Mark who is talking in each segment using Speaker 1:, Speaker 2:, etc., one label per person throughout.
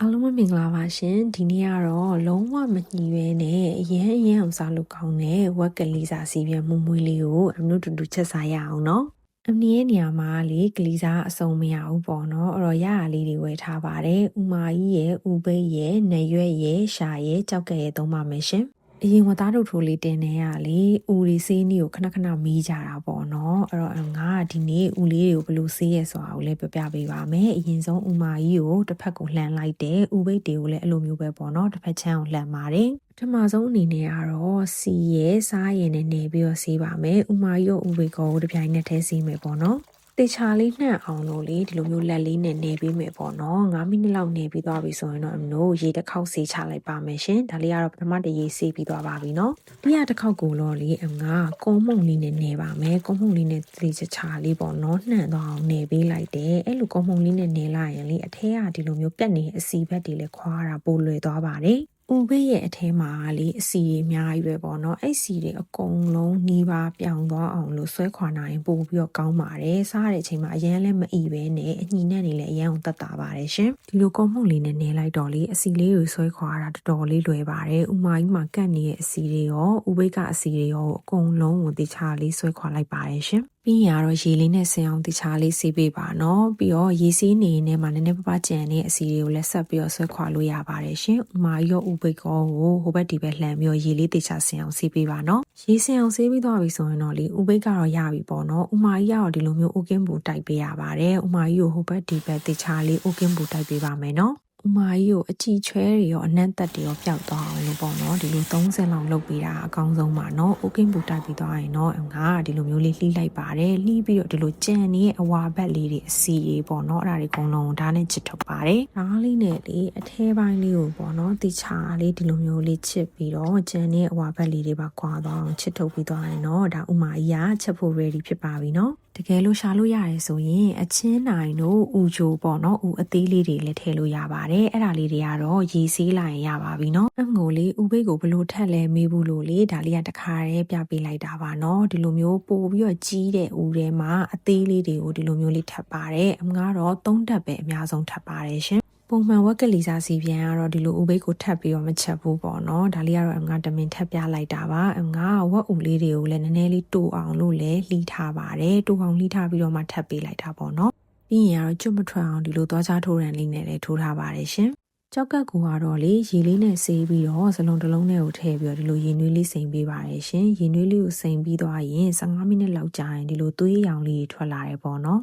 Speaker 1: အားလုံးမင်္ဂလာပါရှင်ဒီနေ့ကတော့လုံးဝမညီရွယ်နဲ့အရင်အရင်အောင်စားလို့ကောင်းတဲ့ဝက်ကလေးစာစီပြမွမွေးလေးကိုအမျိုးတူတူချက်စားရအောင်နော်အမင်းရဲ့နေရာမှာလေကလေးစားအစုံမရဘူးပေါ့နော်အဲ့တော့ရရလေးတွေဝယ်ထားပါတယ်ဥမာကြီးရဲ့ဥပိတ်ရဲ့နရွက်ရဲ့ရှာရဲ့ကြောက်ကဲရဲ့သုံးပါမယ်ရှင် အရင်ဝသားတို့ထိုးလေးတင်နေရလေဦးရီစေးနီကိုခဏခဏမီးကြတာပေါ့နော်အဲ့တော့ငါကဒီနေ့ဦးလေးတွေကိုဘယ်လိုစေးရဲဆိုတာကိုလည်းပြပြပေးပါမယ်အရင်ဆုံးဦးမာကြီးကိုတစ်ဖက်ကိုလှန်လိုက်တယ်ဦးဘိတ်တွေကိုလည်းအဲ့လိုမျိုးပဲပေါ့နော်တစ်ဖက်ချမ်းကိုလှန်ပါတယ်ပထမဆုံးအနေနဲ့ကတော့စီရဲစားရဲနဲ့နေပြီးတော့စေးပါမယ်ဥမာကြီးကိုဦးဘိတ်ကိုတပြိုင်နက်တည်းစေးမယ်ပေါ့နော် တေချာလေးနှံ့အောင်လို့လေဒီလိုမျိုးလက်လေးနဲ့နေပြီးမယ်ပေါ့နော်9မိနစ်လောက်နေပြီးသွားပြီဆိုရင်တော့အမတို့ရေတစ်ခေါက်ဆေးချလိုက်ပါမယ်ရှင်ဒါလေးကတော့ပထမတရေဆေးပြီးသွားပါပြီနော်ဒီရတစ်ခေါက်ကိုတော့လေအငါကုန်းမုံလေးနဲ့နေပါမယ်ကုန်းမုံလေးနဲ့သေချာချာလေးပေါ့နော်နှံ့သွားအောင်နေပေးလိုက်တယ်အဲ့လိုကုန်းမုံလေးနဲ့နေလိုက်ရင်လေအထဲကဒီလိုမျိုးပြက်နေအစီဘက်တွေလည်းခွာတာပိုလွယ်သွားပါတယ် ဦးဘေးရဲ့အထဲမှာလေအစီတွေအများကြီးပဲပေါ့နော်အဲ့စီတွေအကုန်လုံးနှီးပါပြောင်သွားအောင်လို့ဆွဲခွာနိုင်ရင်ပို့ပြီးတော့ကောင်းပါတယ်စားတဲ့အချိန်မှာအရန်လည်းမအီပဲနဲ့အညီနဲ့နေလည်းအရန်အောင်တက်တာပါတယ်ရှင်ဒီလိုကောမှုန့်လေးနဲ့နေလိုက်တော့လေအစီလေးကိုဆွဲခွာတာတော်တော်လေးလွယ်ပါတယ်ဥမာကြီးမှာကတ်နေတဲ့အစီတွေရောဥဘိတ်ကအစီတွေရောအကုန်လုံးကိုတခြားလေးဆွဲခွာလိုက်ပါတယ်ရှင် ပြီးရင်ကတော့ရေလေးနဲ့ဆင်အောင်တခြားလေးဆေးပေးပါနော်ပြီးတော့ရေဆေးနေနေမှာနည်းနည်းပပကြံနေအစီတွေကိုလက်ဆက်ပြီးတော့ဆွဲခွာလို့ရပါတယ်ရှင်ဥမာရောဥပိတ်ကောကိုဟိုဘက်ဒီဘက်လှန်ပြီးတော့ရေလေးတခြားဆင်အောင်ဆေးပေးပါနော်ရေဆင်အောင်ဆေးပြီးသွားပြီဆိုရင်တော့လေဥပိတ်ကတော့ရပြီပေါ့နော်ဥမာကြီးကတော့ဒီလိုမျိုးအိုကင်းဘူတိုက်ပေးရပါတယ်ဥမာကြီးကိုဟိုဘက်ဒီဘက်တခြားလေးအိုကင်းဘူတိုက်ပေးပါမယ်နော် ဥမာကြီးကိုအချီချွဲတွေရောအနက်သက်တွေရောပျောက်သွားအောင်လို့ပေါ့နော်ဒီလို30လောက်လုပ်ပေးတာအကောင်းဆုံးပါနော်အိုကင်းဘူတိုက်ပြီးသွားရင်တော့ငါကဒီလိုမျိုးလေးလှီးလိုက်ပါတယ်လှီးပြီးတော့ဒီလိုကြံနေတဲ့အဝါဘက်လေးတွေအစီတွေပေါ့နော်အဲ့ဒါတွေအကုန်လုံးဒါနဲ့ချစ်ထုတ်ပါတယ်ဒါလေးနဲ့လေအထဲပိုင်းလေးကိုပေါ့နော်တိချာလေးဒီလိုမျိုးလေးချစ်ပြီးတော့ကြံနေတဲ့အဝါဘက်လေးတွေပါကွာသွားအောင်ချစ်ထုတ်ပြီးသွားရင်တော့ဒါဥမာကြီးကချက်ဖို့ ready ဖြစ်ပါပြီနော်တကယ်လို့ရှာလို့ရတယ်ဆိုရင်အချင်းနိုင်တို့ဥကြိုပေါ့နော်ဥအသေးလေးတွေလည်းထည့်လို့ရပါတယ်အဲ့ဒါလေးတွေကတော့ရေဆေးလိုက်ရင်ရပါပြီနော်အငိုလေးဥပိတ်ကိုဘလို့ထက်လဲမေးဘူးလို့လေဒါလေးကတခါတည်းပြပေးလိုက်တာပါနော်ဒီလိုမျိုးပို့ပြီးတော့ကြီးတဲ့ဥထဲမှာအသေးလေးတွေကိုဒီလိုမျိုးလေးထပ်ပါတယ်အမကတော့သုံးတက်ပဲအများဆုံးထပ်ပါတယ်ရှင် ပုံမှန်ဝက်ကလေးစားစီပြန်ကတော့ဒီလိုဥပိတ်ကိုထပ်ပြီးတော့မချက်ဘူးပေါ့နော်ဒါလေးကတော့အငါတမင်ထပ်ပြလိုက်တာပါအငါဝက်ဥလေးတွေကိုလည်းနည်းနည်းလေးတူအောင်လို့လည်းလှီးထားပါတယ်တူအောင်လှီးထားပြီးတော့မှထပ်ပေးလိုက်တာပေါ့နော်ပြီးရင်ကတော့ကျွတ်မထွက်အောင်ဒီလိုသွားချထိုးရန်လေးနဲ့လည်းထိုးထားပါတယ်ရှင်ကြောက်ကက်ကူကတော့လေရေလေးနဲ့ဆေးပြီးတော့စလုံးတစ်လုံးနဲ့ကိုထည့်ပြီးတော့ဒီလိုရေနွေးလေးစိမ်ပေးပါတယ်ရှင်ရေနွေးလေးကိုစိမ်ပြီးသွားရင်15မိနစ်လောက်ကြာရင်ဒီလိုသွေးရောင်လေးထွက်လာတယ်ပေါ့နော်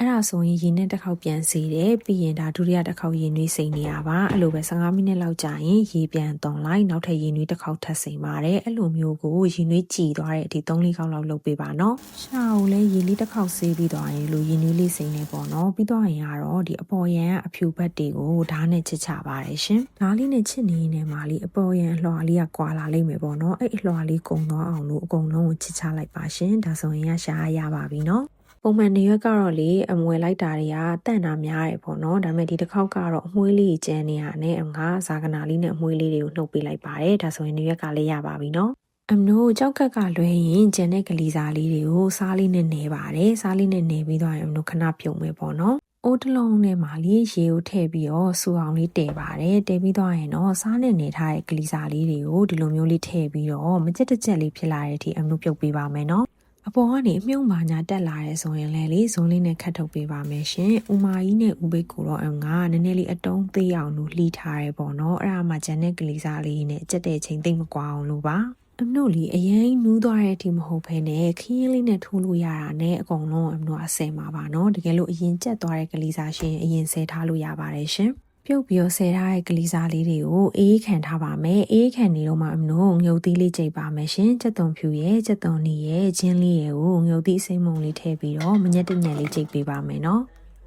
Speaker 1: အဲ့ဒါဆိုရင်ရေနဲ့တစ်ခေါက်ပြန်စေတယ်ပြီးရင်ဒါဒုတိယတစ်ခေါက်ရေနွေးစိမ်နေရပါအဲ့လိုပဲ15မိနစ်လောက်ကြာရင်ရေပြန်သွန်လိုက်နောက်ထပ်ရေနွေးတစ်ခေါက်ထပ်စိမ်ပါတယ်အဲ့လိုမျိုးကိုရေနွေးကြည်သွားတဲ့အထိ3-4ခေါက်လောက်လုပ်ပေးပါနော်ရှာကိုလည်းရေလေးတစ်ခေါက်ဆေးပြီးသွားရင်လိုရေနွေးလေးစိမ်နေပေါ့နော်ပြီးသွားရင်ကတော့ဒီအပေါ်ရန်ကအဖြူဘက်တွေကိုဓာတ်နဲ့ချစ်ချပါတယ်ရှင်ဓာတ်လေးနဲ့ချစ်နေနေမှာလေးအပေါ်ရန်အလွှာလေးကကွာလာလိမ့်မယ်ပေါ့နော်အဲ့အလွှာလေးကုံသွားအောင်လို့အကုန်လုံးကိုချစ်ချလိုက်ပါရှင်ဒါဆိုရင်ရရှာရပါပြီနော် ပုံမှန်နေရွက်ကတော့လေအမွေလိုက်တာတွေကတန့်တာများတယ်ပေါ့နော်ဒါပေမဲ့ဒီတစ်ခေါက်ကတော့အမွေးလေးကျန်နေရနဲ့ငါဇာကနာလေးနဲ့အမွေးလေးတွေကိုနှုတ်ပေးလိုက်ပါတယ်ဒါဆိုရင်နေရွက်ကလေးရပါပြီနော်အမနိုးကြောက်ကက်ကလွဲရင်ကျန်တဲ့ကလေးစားလေးတွေကိုစားလေးနဲ့နေပါတယ်စားလေးနဲ့နေပြီးတော့အမနိုးခဏပြုံမယ်ပေါ့နော်အိုးတလုံးနဲ့မှလေးရေကိုထည့်ပြီးတော့စူအောင်လေးတည်ပါတယ်တည်ပြီးသွားရင်တော့စားနဲ့နေထားတဲ့ကလေးစားလေးတွေကိုဒီလိုမျိုးလေးထည့်ပြီးတော့မကြက်တကြက်လေးဖြစ်လာတဲ့အထိအမနိုးပြုတ်ပေးပါမယ်နော် အပေါ်ကနေအမြုံမာညာတက်လာရဲဆိုရင်လည်းလေဇုံလေးနဲ့ခတ်ထုတ်ပေးပါမယ်ရှင်။ဥမာကြီးနဲ့ဥပိတ်ကိုတော့ငါနည်းနည်းလေးအတုံးသေးအောင်လို့လှီးထားရဲပေါ့နော်။အဲ့ဒါမှဂျန်တဲ့ကလေးစားလေးနဲ့ကြက်တဲ့ချိန်သိမ့်မကွာအောင်လို့ပါ။အမတို့လီအရင်နူးသွားတဲ့အထိမဟုတ်ဘဲနဲ့ခင်းလေးနဲ့ထိုးလို့ရတာနဲ့အကုန်လုံးအမတို့အဆင်ပါပါနော်တကယ်လို့အရင်ကျက်သွားတဲ့ကလေးစားရှင်အရင်ဆဲထားလို့ရပါတယ်ရှင် ပြုတ်ပြီးတော့ဆဲထားတဲ့ကလေးစားလေးတွေကိုအေးခံထားပါမယ်အေးခံနေတော့မှအမလို့ငုတ်သီးလေးကြိတ်ပါမယ်ရှင်စက်သွန်ဖြူရဲ့စက်သွန်နီရဲ့ဂျင်းလေးရဲ့ကိုငုတ်သီးစိမ့်မုံလေးထည့်ပြီးတော့မညက်တညက်လေးကြိတ်ပေးပါမယ်နော်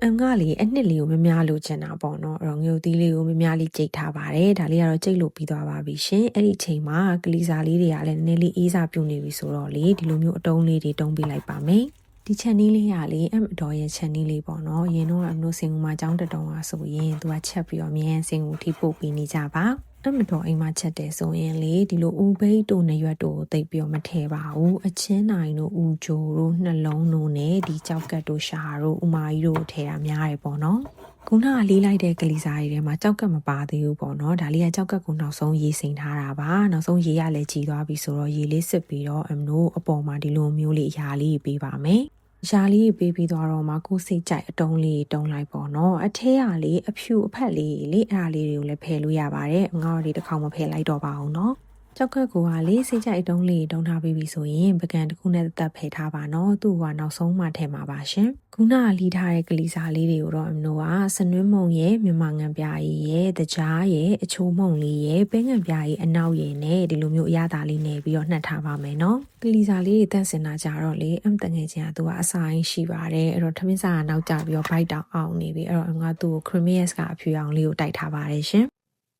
Speaker 1: အငါလေးအနှစ်လေးကိုမများလို့ချင်တာပေါ့နော်အဲ့တော့ငုတ်သီးလေးကိုမများလေးကြိတ်ထားပါတယ်ဒါလေးကတော့ကြိတ်လို့ပြီးသွားပါပြီရှင်အဲ့ဒီအချိန်မှာကလေးစားလေးတွေကလည်းနည်းနည်းလေးအေးစားပြုတ်နေပြီဆိုတော့လေဒီလိုမျိုးအတုံးလေးတွေတုံးပေးလိုက်ပါမယ် ဒီချက်နီးလေးရလေအမတော်ရဲ့ချက်နီးလေးပေါ့နော်ရင်တော့အမျိုးစင်ကူမှာចောင်းတတုံးอ่ะဆိုရင်သူကချက်ပြီးတော့မြန်စင်ကူထိပို့ပေးနေကြပါ အမတော်အိမ်မှာချက်တယ်ဆိုရင်လေဒီလိုဦးဘိတ်တို့နရွက်တို့ကိုသိပ်ပြီးတော့မထဲပါဘူးအချင်းနိုင်တို့ဦးဂျိုတို့နှလုံးတို့နဲ့ဒီကြောက်ကတ်တို့ရှာတို့ဥမာကြီးတို့ကိုထဲတာများတယ်ပေါ့နော်ခုနကလေးလိုက်တဲ့ကလေးစားတွေထဲမှာကြောက်ကတ်မပါသေးဘူးပေါ့နော်ဒါလေးကကြောက်ကတ်ကိုနောက်ဆုံးရေးစိန်ထားတာပါနောက်ဆုံးရေးရလဲကြည်သွားပြီဆိုတော့ရေးလေးစစ်ပြီးတော့အမတို့အပေါ်မှာဒီလိုမျိုးလေးအရာလေးပေးပါမယ် ရှားလေးပေးပြီးသွားတော့မှကိုယ်စိတ်ကြိုက်အတုံးလေးတုံးလိုက်ပေါ့နော်အထဲကလေအဖြူအဖက်လေးလေအဲ့ဒါလေးတွေကိုလည်းဖယ်လို့ရပါတယ်ငါတို့ဒီတစ်ခေါက်မဖယ်လိုက်တော့ပါအောင်နော် ကြောက်ကက်ကိုကလေစိတ်ကြိုက်အတုံးလေးတုံးထားပြီးပြီဆိုရင်ပကံတစ်ခုနဲ့တက်ဖယ်ထားပါနော်သူ့ကနောက်ဆုံးမှထည့်မှာပါရှင်ခုနကလီထားတဲ့ကလေးစားလေးတွေကိုတော့အမတို့ကစနွင်းမုံရဲ့မြန်မာငံပြားကြီးရဲ့တကြားရဲ့အချိုးမုံလေးရဲ့ပဲငံပြားကြီးအနောက်ရဲ့နဲ့ဒီလိုမျိုးအရသာလေးနဲ့ပြီးတော့နှက်ထားပါမယ်နော်ကလေးစားလေးတွေတန့်စင်တာကြတော့လေအမတငယ်ချင်းကသူကအဆိုင်ရှိပါတယ်အဲ့တော့ထမင်းစားကနောက်ကျပြီးတော့ bright တောင်အောင်နေပြီအဲ့တော့ငါသူ့ကို creamiest ကအဖြူအောင်လေးကိုတိုက်ထားပါတယ်ရှင်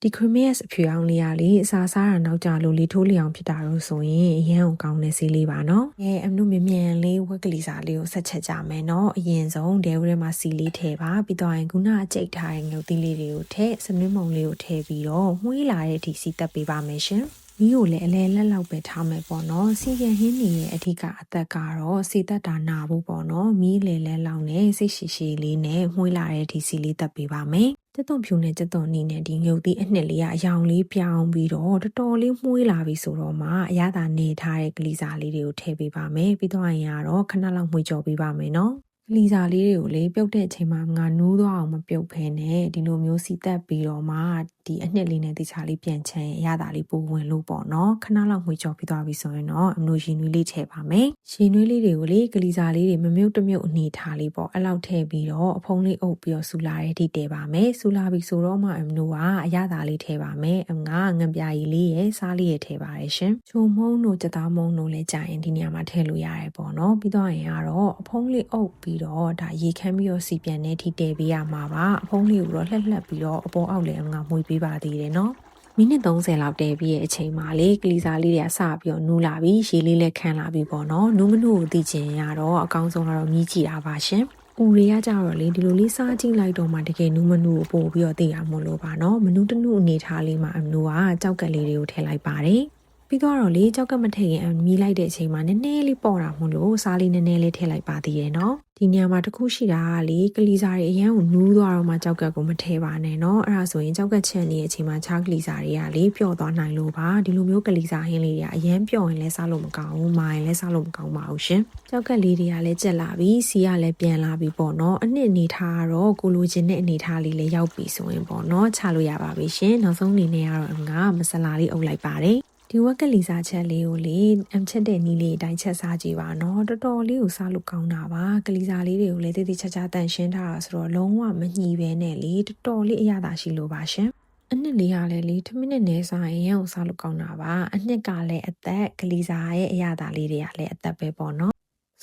Speaker 1: ဒီ creamiest အဖြူအောင်လေးကလေအစာစားတာနောက်ကျလို့လေထိုးလျောင်ဖြစ်တာလို့ဆိုရင်အရန်ကိုကောင်းတဲ့ဆေးလေးပါနော်။အဲအမတို့မြင်မြန်လေးဝက်ကလေးစားလေးကိုဆက်ချက်ကြမယ်နော်။အရင်ဆုံးဒဲဝရဲမှာစီလေးထည့်ပါပြီးတော့ရင်ခုနအကျိတ်ထားတဲ့ငုတ်သီးလေးတွေကိုထည့်စနွင်းမုံလေးကိုထည့်ပြီးတော့မှုေးလာတဲ့အထိစီတက်ပေးပါမယ်ရှင်။ မီးကိုလည်းအလဲလက်လောက်ပဲထားမယ်ပေါ့နော်စီရဟင်းနေရဲ့အဓိကအသက်ကတော့စေသက်တာနာဖို့ပေါ့နော်မီးလေလဲလောက်နဲ့စိတ်ရှိရှိလေးနဲ့မှုေးလာတဲ့အထိစီလေးတက်ပေးပါမယ်တက်သွန်ဖြူနဲ့တက်သွန်နီနဲ့ဒီငုတ်သီးအနှစ်လေးကအယောင်လေးပြောင်းပြီးတော့တော်တော်လေးမှုေးလာပြီဆိုတော့မှအရသာနေထားတဲ့ကလေးစားလေးတွေကိုထည့်ပေးပါမယ်ပြီးတော့ရင်ကတော့ခဏလောက်မှုေးကြော်ပေးပါမယ်နော်ကလီစာလေးတွေကိုလေပြုတ်တဲ့အချိန်မှာငါနူးသွားအောင်မပြုတ်ဖဲနဲ့ဒီလိုမျိုးစီတက်ပြီးတော့မှ ဒီအနှစ်လေးနဲ့တခြားလေးပြန်ချင်ရတာလေးပိုဝင်လို့ပေါ့နော်ခဏလောက်မှွေကြော်ပြီးသွားပြီဆိုရင်တော့အမလို့ရင်နွေးလေးထည့်ပါမယ်ရင်နွေးလေးတွေကိုလေကလီစာလေးတွေမမြုပ်တမြုပ်အနေထားလေးပေါ့အဲ့လောက်ထည့်ပြီးတော့အဖုံးလေးအုပ်ပြီးတော့ဆူလာတဲ့ထိတည်ပါမယ်ဆူလာပြီဆိုတော့မှအမလို့ကအရသာလေးထည့်ပါမယ်အငါငပြာကြီးလေးရဲ့စားလေးရဲ့ထည့်ပါတယ်ရှင်ချုံမုံတို့ကြက်သားမုံတို့လည်းကြာရင်ဒီနေရာမှာထည့်လို့ရတယ်ပေါ့နော်ပြီးတော့ရင်ကတော့အဖုံးလေးအုပ်ပြီးတော့ဒါရေခမ်းပြီးတော့စီပြန်တဲ့ထိတည်ပေးရမှာပါအဖုံးလေးကိုတော့လှက်လှက်ပြီးတော့အပေါ်အောက်လည်းအငါမှုေးပေးပါသေးတယ်နော်မိနစ်30လောက်တည်ပြီးရဲ့အချိန်မှာလေကလီစာလေးတွေကစပြီးတော့နူးလာပြီရေလေးလည်းခန်းလာပြီပေါ့နော်နူးမနူးကိုသိချင်ရတော့အကောင်းဆုံးကတော့မြည်ကြည့်တာပါရှင်။ဦးတွေကကြတော့လေဒီလိုလေးစားကြည့်လိုက်တော့မှတကယ်နူးမနူးကိုပို့ပြီးတော့သိရမို့လို့ပါနော်။မနူးတနုအနေထားလေးမှာအမနူကကြောက်ကက်လေးတွေကိုထည့်လိုက်ပါတယ်။ ပြီးတော့လေကြောက်ကမထည့်ရင်မီးလိုက်တဲ့အချိန်မှာနည်းနည်းလေးပေါ့တာမို့လို့စားလေးနည်းနည်းလေးထည့်လိုက်ပါသေးရဲ့နော်ဒီညမှာတစ်ခုရှိတာကလေကလီစာတွေအရန်ကိုနူးသွားတော့မှကြောက်ကက်ကိုမထည့်ပါနဲ့နော်အဲ့ဒါဆိုရင်ကြောက်ကက်ချက်နေတဲ့အချိန်မှာချားကလီစာတွေကလေပျော့သွားနိုင်လို့ပါဒီလိုမျိုးကလီစာဟင်းလေးတွေကအရန်ပျော့ရင်လည်းစားလို့မကောင်းဘူးမာရင်လည်းစားလို့မကောင်းပါဘူးရှင်ကြောက်ကက်လေးတွေကလည်းကျက်လာပြီစီကလည်းပြန်လာပြီပေါ့နော်အနှစ်အနေထားကတော့ကိုလိုချင်တဲ့အနေထားလေးလည်းရောက်ပြီဆိုရင်ပေါ့နော်ချလို့ရပါပြီရှင်နောက်ဆုံးအနေနဲ့ကတော့ငါမဆလာလေးအုပ်လိုက်ပါတယ် ဒီဝက်ကလီစားချက်လေးကိုလေအမ်ချက်တဲ့နီးလေးအတိုင်းချက်စားကြည့်ပါနော်တော်တော်လေးကိုစားလို့ကောင်းတာပါကလီစားလေးတွေကိုလည်းတိတိကျကျတန့်ရှင်းထားတာဆိုတော့လုံးဝမညှိပဲနဲ့လေတော်တော်လေးအရသာရှိလို့ပါရှင်အနှစ်လေးကလည်းလေထမင်းနဲ့နဲစားရင်ရအောင်စားလို့ကောင်းတာပါအနှစ်ကလည်းအသက်ကလီစားရဲ့အရသာလေးတွေကလည်းအသက်ပဲပေါ့နော်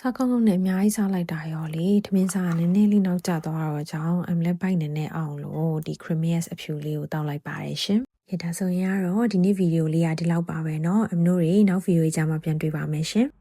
Speaker 1: စားကောင်းကောင်းနဲ့အများကြီးစားလိုက်တာရောလေထမင်းစားကနည်းနည်းလေးနောက်ကျသွားတော့ကြောင်းအမ်လက်ပိုက်နည်းနည်းအောင်လို့ဒီ creamiest အဖြူလေးကိုတောက်လိုက်ပါတယ်ရှင်။ ဒါဆိုရင်ကတော့ဒီနေ့ဗီဒီယိုလေးကဒီလောက်ပါပဲเนาะအမတို့တွေနောက်ဗီဒီယိုကြမှာပြန်တွေ့ပါမယ်ရှင်။